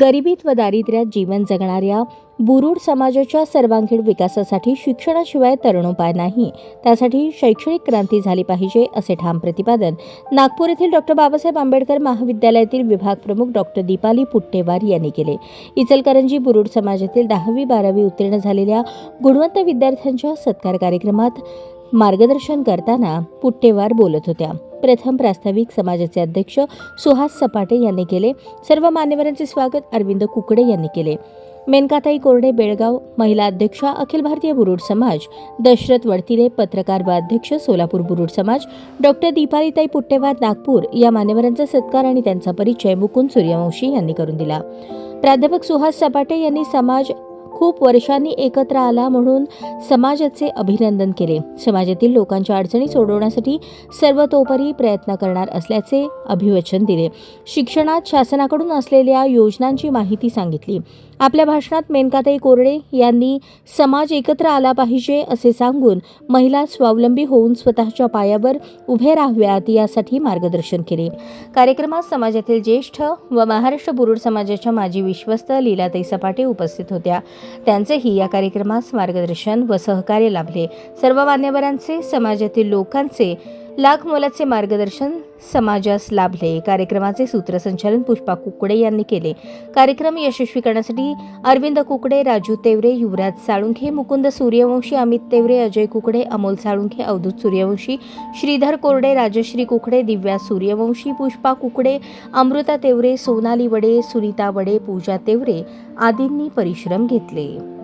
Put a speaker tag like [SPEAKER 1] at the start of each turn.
[SPEAKER 1] गरिबीत व दारिद्र्यात जीवन जगणाऱ्या बुरुड समाजाच्या सर्वांगीण विकासासाठी शिक्षणाशिवाय तरुणोपाय नाही. त्यासाठी शैक्षणिक क्रांती झाली पाहिजे असे ठाम प्रतिपादन नागपूर येथील डॉक्टर बाबासाहेब आंबेडकर महाविद्यालयातील विभाग प्रमुख डॉक्टर दीपाली पुट्टेवार यांनी केले. इचलकरंजी बुरुड समाजातील दहावी बारावी उत्तीर्ण झालेल्या गुणवंत विद्यार्थ्यांच्या सत्कार कार्यक्रमात मार्गदर्शन करताना पुट्टेवार बोलत होत्या. प्रथम प्रास्ताविक समाजाचे अध्यक्ष सुहास सपाटे यांनी केले. सर्व मान्यवरांचे स्वागत अरविंद कुकडे यांनी केले. मेनकाताई कोरडे बेळगाव महिला अध्यक्षा अखिल भारतीय बुरुड समाज दशरथ वडतिरे पत्रकार व अध्यक्ष सोलापूर बुरुड समाज डॉक्टर दीपालीताई पुट्टेवाद नागपूर या मान्यवरांचा सत्कार आणि त्यांचा परिचय मुकुंद सूर्यवंशी यांनी करून दिला. प्राध्यापक सुहास सपाटे यांनी समाज खूप वर्षांनी एकत्र आला म्हणून समाजाचे अभिनंदन केले. समाजातील लोकांच्या अडचणी सोडवण्यासाठी सर्वतोपरी प्रयत्न करणार असल्याचे अभिवचन दिले. शिक्षणात शासनाकडून असलेल्या योजनांची माहिती सांगितली. आपल्या भाषणात मेनकाताई कोरडे यांनी समाज एकत्र आला पाहिजे असे सांगून महिला स्वावलंबी होऊन स्वतःच्या पायावर उभे राहाव्यात यासाठी मार्गदर्शन केले. कार्यक्रमात समाजातील ज्येष्ठ व महाराष्ट्र बुरुड समाजाच्या माजी विश्वस्त लीलाताई सपाटे उपस्थित होत्या. त्यांचेही या कार्यक्रमास मार्गदर्शन व सहकार्य लाभले. सर्व मान्यवरांचे समाजातील लोकांचे लाख मोलाचे मार्गदर्शन समाजास लाभले. कार्यक्रमाचे सूत्रसंचालन पुष्पा कुकडे यांनी केले. कार्यक्रम यशस्वी करण्यासाठी अरविंद कुकडे राजू तेवरे युवराज साळुंखे मुकुंद सूर्यवंशी अमित तेवरे अजय कुकडे अमोल साळुंखे अवधूत सूर्यवंशी श्रीधर कोरडे राजश्री कुकडे दिव्या सूर्यवंशी पुष्पा कुकडे अमृता तेवरे सोनाली वडे सुनीता वडे पूजा तेवरे आदींनी परिश्रम घेतले.